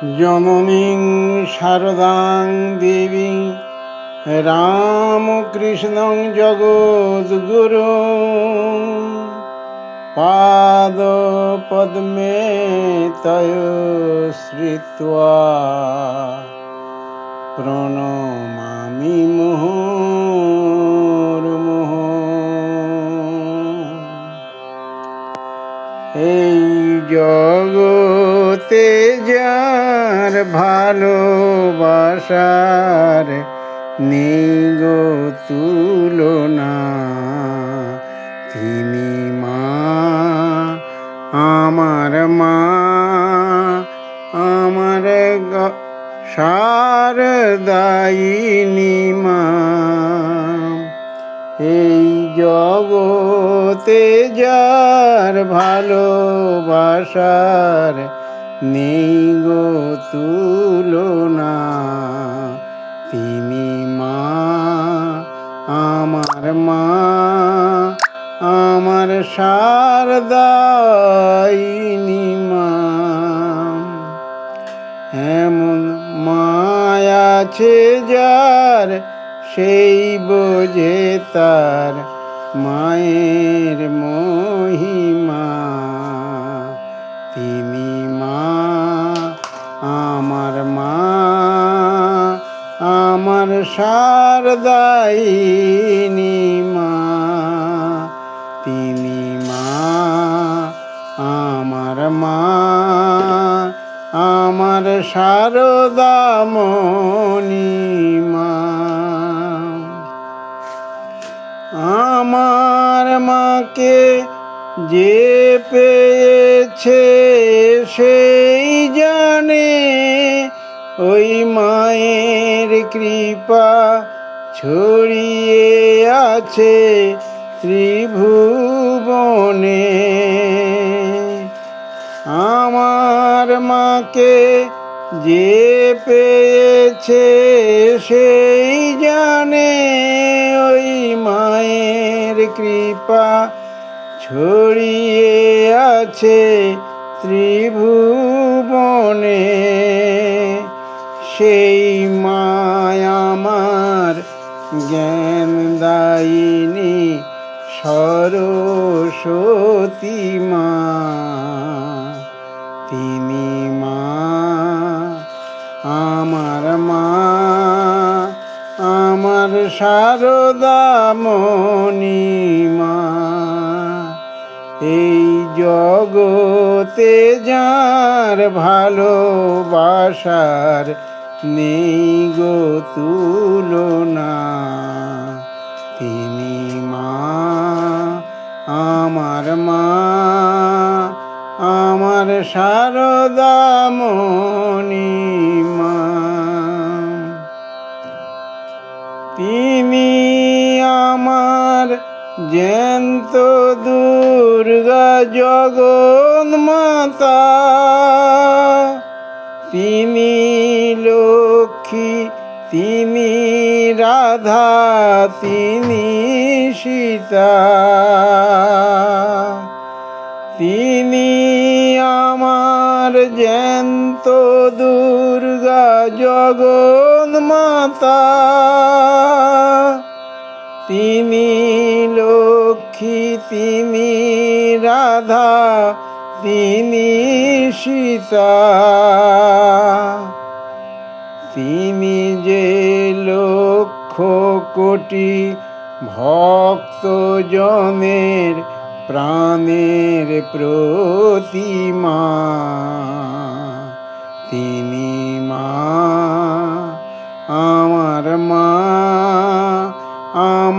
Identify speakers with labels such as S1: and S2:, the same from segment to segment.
S1: জননীং শারদাং দেবী রামকৃষ্ণং জগদ্গুরু পাদ পদ্মে তয় শ্রিত্বা প্রণমামি মুহুর্মুহু। এই জগতে যার ভালোবাসার নিগ তুলনা, তিনি মা, আমার মা, আমার গ- শারদায়িনী মা। এই জগতে যার ভালোবাসার নেই গো তুলনা, তিনি মা, আমার মা, আমার শারদায়িনী মা। এমন মায়া আছে যার, সেই বোঝে তার মায়ের মহিমা। তিনি মা, আমার মা, আমার শারদায়িনী মা। তিনি মা, আমার মা, আমার শারদামণি মা। আমার মাকে যে পেয়েছে সেই জানে ওই মায়ের কৃপা ছড়িয়ে আছে ত্রিভুবনে। আমার মাকে যে পেয়েছে সেই জানে ওই মায়ের কৃপা ছড়িয়ে আছে ত্রিভুবনে। সেই মায় আমার জ্ঞান দায়িনী সরস্বতী মা তিনি মা, আমার মা, আমার শারদামণি মা। এই জগতে যার ভালোবাসার নেই গো তুলনা, তিনি মা, আমার মা, আমার শারদামণি মা। তিনি জ্যান্ত দুর্গা জগন মাতা তিনি লক্ষ্মী তিনি রাধা তিনি সীতা তিনি আমার জ্যান্ত দুর্গা জগন মাতা তিনি লক্ষ্মী তিনি রাধা, তিনি সীতা। তিনি যে লক্ষ কোটি ভক্ত জনের প্রাণের প্রতিমা, তিনি মা, আমার মা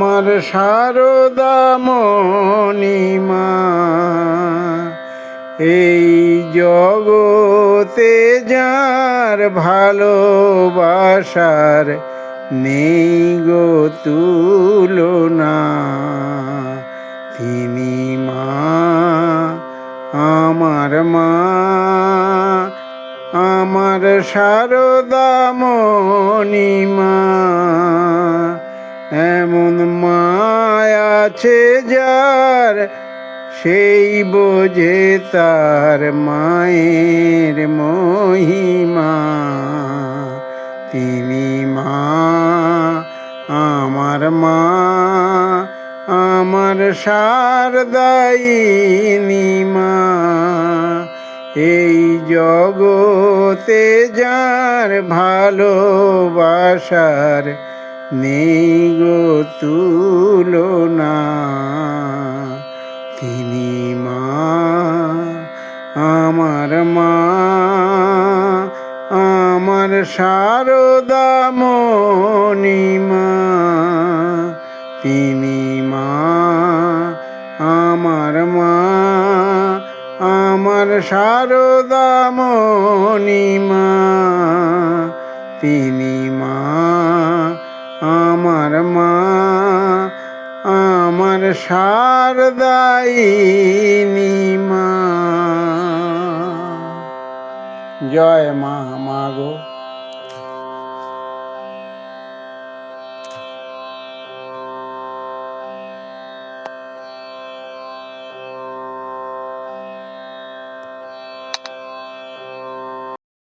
S1: আমার শারদামণি মা এই জগতে যার ভালোবাসার নেই গো তুলনা, তিনি মা, আমার মা, আমার শারদামণি মা এমন মায় আছে যার, সেই বোঝে তার মায়ের মহিমা। তিনি মা, আমার মা, আমার শারদায়িনী মা। এই জগতে যার ভালোবাসার নেই গো তুলনা, তিনি মা, আমার মা, আমার শারদা মণিমা তিনি মা, আমার মা, আমার শারদা মণিমা তিনি আমার মা। জয় মা মা গো।